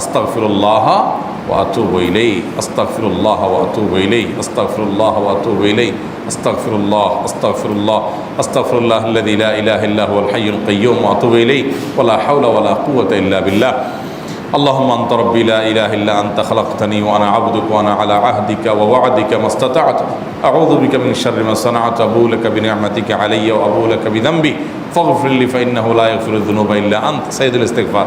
আস্তাগফিরুল্লাহ ওয়া আতুবু ইলাইহি আস্তাগফিরুল্লাহ ওয়া আতুবু ইলাইহি আস্তাগফিরুল্লাহ ওয়া আতুবু ইলাইহি আস্তাগফিরুল্লাহ আস্তাগফিরুল্লাহ আস্তাগফিরুল্লাহ আল্লাযী লা ইলাহা ইল্লা হুয়াল হাইয়ুল কাইয়্যুম ওয়া আতুবু ইলাইহি ওয়া লা হাওলা ওয়া লা কুওয়াতা ইল্লা বিল্লাহ اللهم انت ربي لا اله الا انت خلقتني وانا عبدك وانا على عهدك ووعدك ما استطعت اعوذ بك من شر ما صنعت ابو لك بنعمتك علي وابو لك بذنبي فاغفر لي فانه لا يغفر الذنوب الا انت سيد الاستغفار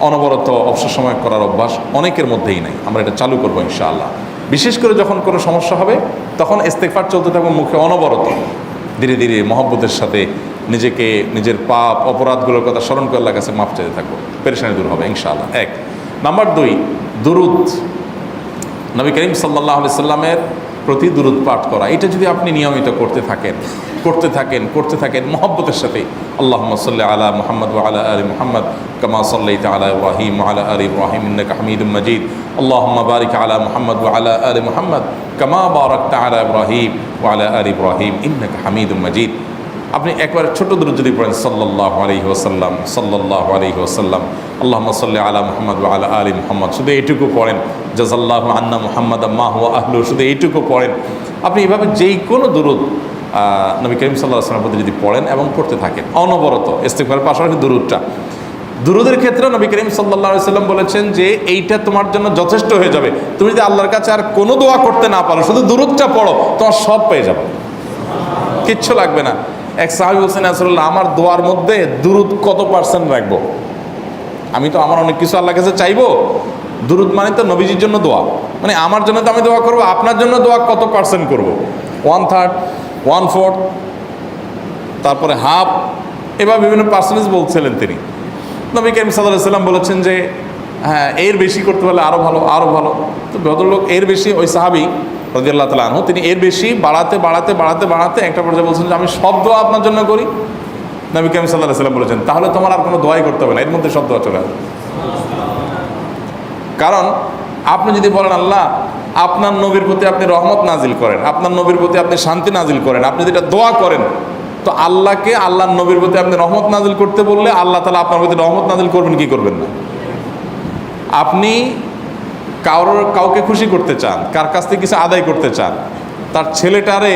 অনবরত অবসর সময় করার অভ্যাস অনেকের মধ্যেই নাই। আমরা এটা চালু করব ইনশাআল্লাহ। বিশেষ করে যখন কোনো সমস্যা হবে, তখন ইস্তেকফার চলতে থাকবে মুখে অনবরত। ধীরে ধীরে মহব্বতের সাথে নিজেকে, নিজের পাপ, অপরাধগুলোর কথা স্মরণ করে আল্লাহর কাছে মাফ চাইতে থাকব। পেরেশানি দূর হবে ইনশাআল্লাহ। এক। নাম্বার দুই, দুরুদ। নবী করিম সাল্লাহ সাল্লামের প্রতি দূরত পাঠ করা। এটা যদি আপনি নিয়মিত করতে থাকেন করতে থাকেন করতে থাকেন, মহব্বতের সাথে আল্লাহ সাল্লাহ আলা মোহাম্মদ আলা আলী মোহাম্মদ কামা সাল্লাহ তালা ইব্রাহিম আলা আলী ইন্নাকা হামিদুম মজিদ। আল্লাহ বারিক আলা মোহাম্মদ আলা আলী মোহাম্মদ কামা বারক তালা ইব্রাহিম আলা আলী ইব্রাহিম ইন্নাকা হামিদুম মজিদ। আপনি একবার ছোট দূর যদি পড়েন সাল্লাহ আলহি ওসাল্লাম সাল্লাহ আলহি ওসাল্লাম আল্লাহ সাল্লাহ আলা মোহাম্মদ আলা আলী মোহাম্মদ, শুধু এইটুকু পড়েন। জাজাল্লাহ আন্না মোহাম্মদ মাহ আহলু শুধু এইটুকু পড়েন। আপনি এভাবে যেই কোনো দূরত নবী করিম সাল্লাহ আসলামের প্রতি যদি পড়েন এবং পড়তে থাকেন, অনবরত ইস্তেকবার পাশাপাশি দুরুদটা। দুরুদের ক্ষেত্রে নবী করিম সাল্লাহ সাল্লাম বলেছেন যে, এইটা তোমার জন্য যথেষ্ট হয়ে যাবে। তুমি যদি আল্লাহর কাছে আর কোনো দোয়া করতে না পারো, শুধু দুরুদটা পড়ো, তোমার সব পেয়ে যাবে। কিচ্ছু লাগবে না। এক সাহাবি বলছেন আসলে আমার দোয়ার মধ্যে দুরুদ কত পার্সেন্ট রাখব? আমি তো, আমার অনেক কিছু আল্লাহ কাছে চাইব। দুরুদ মানে তো নবীজির জন্য দোয়া। মানে আমার জন্য তো আমি দোয়া করব, আপনার জন্য দোয়া কত পার্সেন্ট করব? ওয়ান থার্ড ওয়ান ফোর্থ তারপরে হাফ এবার বিভিন্ন পার্সেন্টেজ বলছিলেন তিনি। নবী সাল্লাহ সাল্লাম বলেছেন যে হ্যাঁ এর বেশি করতে পারলে আরও ভালো আরও ভালো। তো ভদ্রলোক, এর বেশি ওই সাহাবি রাজিয়াল্লাহ তালা আনহু, তিনি এর বেশি বাড়াতে বাড়াতে বাড়াতে বাড়াতে একটা পর্যায়ে বলছেন যে, আমি সব দোয়া আপনার জন্য করি। নবী করিম সাল্লাহ সাল্লাম বলেছেন, তাহলে তোমার আর কোনো দোয়াই করতে হবে না, এর মধ্যে সব দোয়া চলে আসবে। কারণ আপনি যদি বলেন, আল্লাহ, আপনার নবীর প্রতি আপনি রহমত নাজিল করেন, আপনার নবীর প্রতি আপনি শান্তি নাজিল করেন, আপনি যেটা দোয়া করেন, তো আল্লাহকে আল্লাহর নবীর প্রতি আপনি রহমত নাজিল করতে বললে আল্লাহ তালা আপনার প্রতি রহমত নাজিল করবেন কি করবেন না? আপনি কারোর কাউকে খুশি করতে চান, কার কাছ থেকে কিছু আদায় করতে চান, তার ছেলেটারে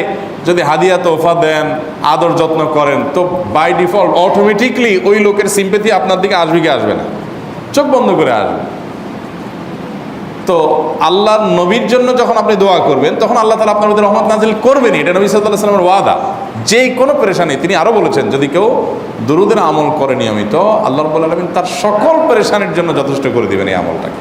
যদি হাদিয়া তোফা দেন, আদর যত্ন করেন, তো বাই ডিফল্ট অটোমেটিকলি ওই লোকের সিম্পেথি আপনার দিকে আসবে কি আসবে না? চোখ বন্ধ করে আসবে। তো আল্লাহর নবীর জন্য যখন আপনি দোয়া করবেন, তখন আল্লাহ তালা আপনার মধ্যে রহমত নাজিল করবেনই। এটা নবী সাল্লাহ সাল্লামের ওয়াদা। যে কোনো পরেশানি, তিনি আরও বলেছেন, যদি কেউ দুরুদের আমল করে নিয়মিত, আল্লাহ রব্বুল আলমিন তার সকল পরেশানির জন্য যথেষ্ট করে দিবেন এই আমলটাকে।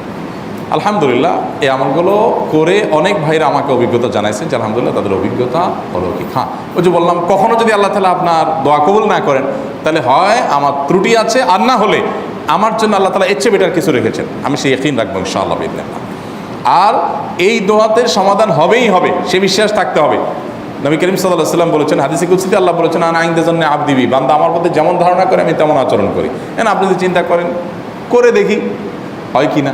আলহামদুলিল্লাহ, এই আমলগুলো করে অনেক ভাইরা আমাকে অভিজ্ঞতা জানাইছেন যে আলহামদুলিল্লাহ তাদের অভিজ্ঞতা হলো কি। হ্যাঁ ওই যে বললাম কখনও যদি আল্লাহ তালা আপনার দোয়া কবুল না করেন, তাহলে হয় আমার ত্রুটি আছে আর না হলে আমার জন্য আল্লাহ তালা এর বেটার কিছু রেখেছেন। আমি সেই একদিন রাখব ইনশাআল্লাহ বিদিনা আর এই দোয়াতের সমাধান হবেই হবে, সে বিশ্বাস থাকতে হবে। নবী করিম সাল্লাহ সাল্লাম বলেছেন, হাদিসি কুলসিতে আল্লাহ বলেছেন, আন আইনদের জন্য আব দিবি বান্দা আমার মধ্যে যেমন ধারণা করে, আমি তেমন আচরণ করি। হ্যাঁ আপনি যদি চিন্তা করেন, করে দেখি, হয় কি না?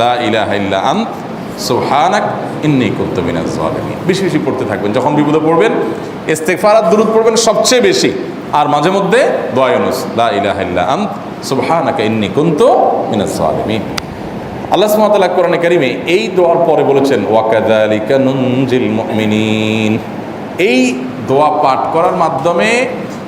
লা আন্ত মিনাজ বেশি বেশি পড়তে থাকবেন, যখন বিপদে পড়বেন ইস্তেগফার আর দুরূদ পড়বেন সবচেয়ে বেশি। আর মাঝে মধ্যে দোয়া ইউনুস লা আন্ত কুনতু আল্লাহ সুবহানাহু কোরআনে কারিমে এই দোয়ার পরে বলেছেন, ওয়াকাযালিকা নুনজিল এই দোয়া পাঠ করার মাধ্যমে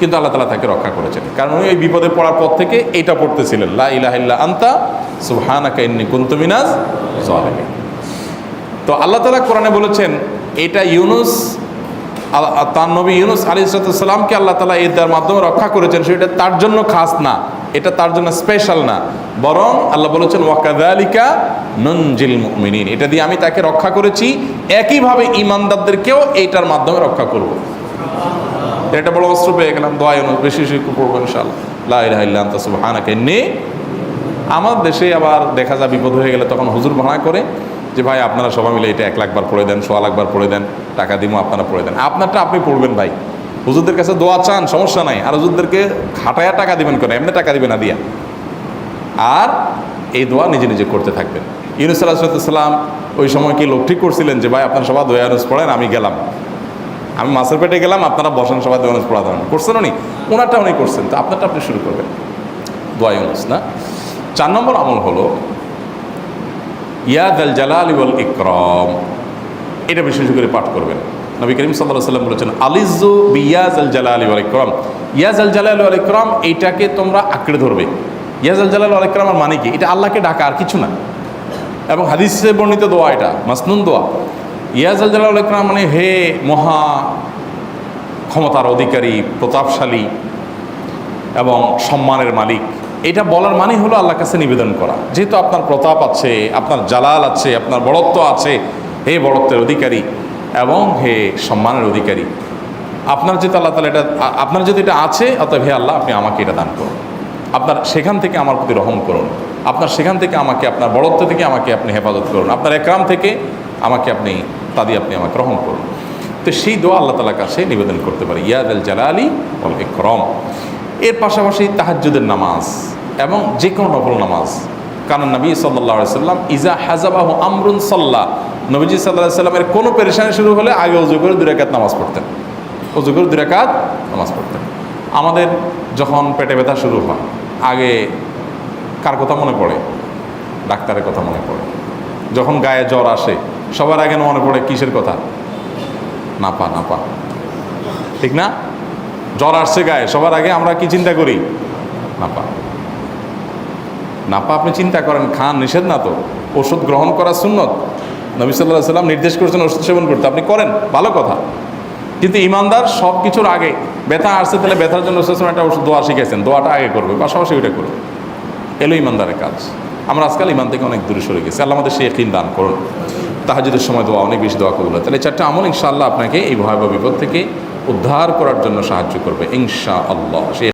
কিন্তু আল্লাহ তালা তাকে রক্ষা করেছেন। কারণ উনি ওই বিপদে পড়ার পর থেকে এইটা পড়তেছিলেন, লা আন্তা, সুবহানাকা ইন্নি কুনতু মিনাজ তো আল্লাহ তালা কোরআনে বলেছেন, এটা ইউনুস তার নবী ইউনুস আলী সালামকে আল্লাহ তালা এটার মাধ্যমে রক্ষা করেছেন, সেটা তার জন্য খাস না, এটা তার জন্য স্পেশাল না। বরং আল্লাহ বলেছেন ওয়াকাদালিকা নঞ্জিল মুমিনিন। এটা দিয়ে আমি তাকে রক্ষা করেছি, একইভাবে ইমানদারদেরকেও এইটার মাধ্যমে রক্ষা করব। এটা বড় অস্ত্র পেয়ে গেলাম দোয়া ইউনুস বেশি বেশি পড়ব ইনশাআল্লাহ। লা ইলাহা ইল্লা আনতা আমার দেশে আবার দেখা যায় বিপদ হয়ে গেলে তখন হুজুর ভাড়া করে যে, ভাই, আপনারা সবাই মিলে এটা এক লাখবার পড়ে দেন, সোয়া লাখবার পড়ে দেন, টাকা দিমো, আপনারা পড়ে দেন। আপনারটা আপনি পড়বেন ভাই। হুজুরদের কাছে দোয়া চান, সমস্যা নাই। আর হুজুরদেরকে খাটায়া টাকা দিবেন কেন? এমনি টাকা দিবেন না দিয়া। আর এই দোয়া নিজে নিজে করতে থাকবেন। ইউনুস আলাহিসাল্লাম ওই সময় কি লোক ঠিক করছিলেন যে, ভাই, আপনারা সবাই দোয়ানুস পড়েন, আমি গেলাম। আমি মাছের পেটে গেলাম, আপনারা বসেন সবাই দোয়ানুস পড়া দেবেন করছেন উনি? ওনারটা উনি করছেন। তো আপনারটা আপনি শুরু করবেন। দোয়া ইউনুস না চার নম্বর আমল হলো ইয়াদ আল জালাল ওয়াল ইকরম। এটা বিশেষ করে পাঠ করবেন। নবী করিম সাল্লাহ সাল্লাম বলেছেন আলিজু বিয়াজ আল জালাল ওয়াল ইকরম। ইয়াজ আল জালাল ওয়াল ইকরম এইটাকে তোমরা আঁকড়ে ধরবে। ইয়াজ আল জালাল ওয়াল ইকরমের মানে কি? এটা আল্লাহকে ডাকা আর কিছু না। এবং হাদিসে বর্ণিত দোয়া এটা, মাসনুন দোয়া। ইয়াজ আল জালাল ওয়াল ইকরাম মানে হে মহা ক্ষমতার অধিকারী, প্রতাপশালী এবং সম্মানের মালিক। এটা বলার মানে হলো আল্লাহর কাছে নিবেদন করা। যেহেতু আপনার প্রতাপ আছে, আপনার জালাল আছে, আপনার বড়ত্ব আছে, হে বড়ত্বের অধিকারী এবং হে সম্মানের অধিকারী। আপনার যেহেতু আল্লাহ তালা এটা, আপনার যদি এটা আছে, অতএব হে আল্লাহ, আপনি আমাকে এটা দান করুন। আপনার সেখান থেকে আমার প্রতি রহম করুন। আপনার সেখান থেকে আমাকে, আপনার বড়ত্ব থেকে আমাকে আপনি হেফাজত করুন। আপনার একরাম থেকে আমাকে আপনি তা দিয়ে আপনি আমাকে রহম করুন। তো সেই দোয়া আল্লাহ তালার কাছে নিবেদন করতে পারে ইয়াদ আল জালালি ওল ইকরম। এর পাশাপাশি তাহাজ্জুদের নামাজ এবং যে কোনো নফল নামাজ। কারণ নবী সাল্লাহ সাল্লাম, ইজা হাজাবাহু আমরুন সাল্লাহ নবীজি সাল্লাহ সাল্লামের কোনো পেরেশানি শুরু হলে আগে অজু করে দুরাকাত নামাজ পড়তেন। অজু করে দুরাকাত নামাজ পড়তেন। আমাদের যখন পেটে ব্যথা শুরু হয়, আগে কার কথা মনে পড়ে? ডাক্তারের কথা মনে পড়ে। যখন গায়ে জ্বর আসে সবার আগে মনে পড়ে কিসের কথা? নাপা নাপা। ঠিক না? জ্বর আসছে গায়ে, সবার আগে আমরা কি চিন্তা করি? নাপা। নাপা, আপনি চিন্তা করেন, খান নিষেধ না তো? ওষুধ গ্রহণ করা সুন্নত? নবী সাল্লাহ সাল্লাম নির্দেশ করেছেন ওষুধ সেবন করতে। আপনি করেন, ভালো কথা। কিন্তু ইমানদার সব কিছুর আগে, ব্যথা আসছে তাহলে ব্যথার জন্য রসুল একটা ওষুধ দোয়া শিখেছেন দোয়াটা আগে করবে, পাশাপাশি ওইটা করবে এলো ইমানদারের কাজ। আমরা আজকাল ইমান থেকে অনেক দূরে সরে গেছি। আল্লাহ আমাদের সেই দান করুন। তাহাজুদের সময় দোয়া, অনেক বেশি দোয়া করব তাহলে চারটা আমল ইনশাআল্লাহ আপনাকে এই ভয়াবহ বিপদ থেকে উদ্ধার করার জন্য সাহায্য করবে ইনশা আল্লাহ সে